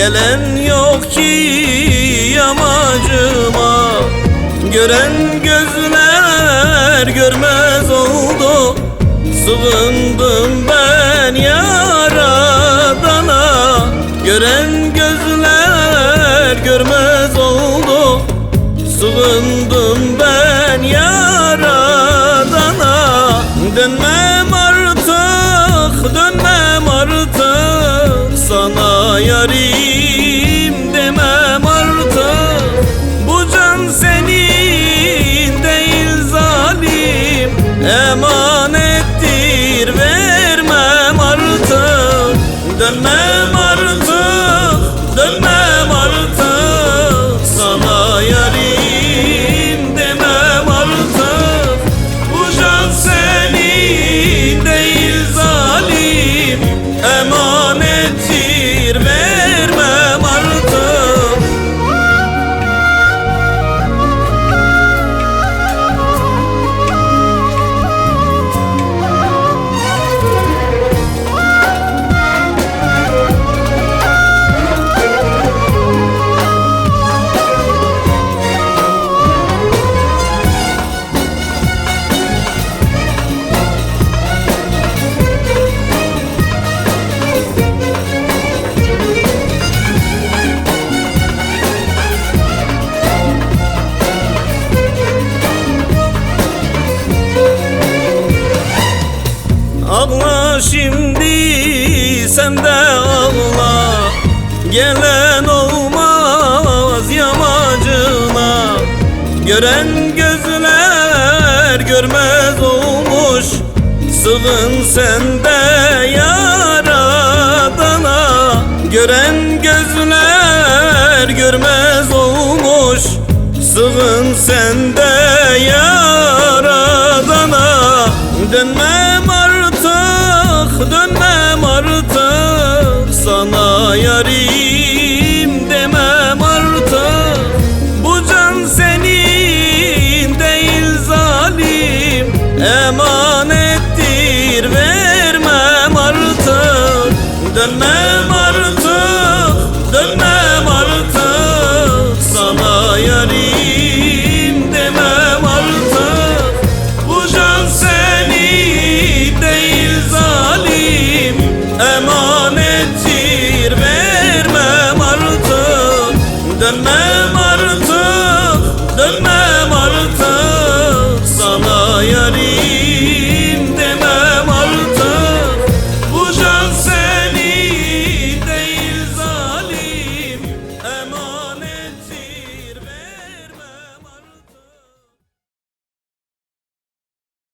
Gelen yok ki yamacıma. Gören gözler görmez oldu. Sığındım ben yaradana. Gören gözler görmez oldu. Sığındım ben yaradana. Dönmem artık, dönmem artık. Sana yarim Ama şimdi sen de ağla. Gelen olmaz yamacına. Gören gözler görmez olmuş. Sığın sen de yaradana Gören gözler görmez olmuş. Sığın sen de yaradana Dönmem Sana I Remember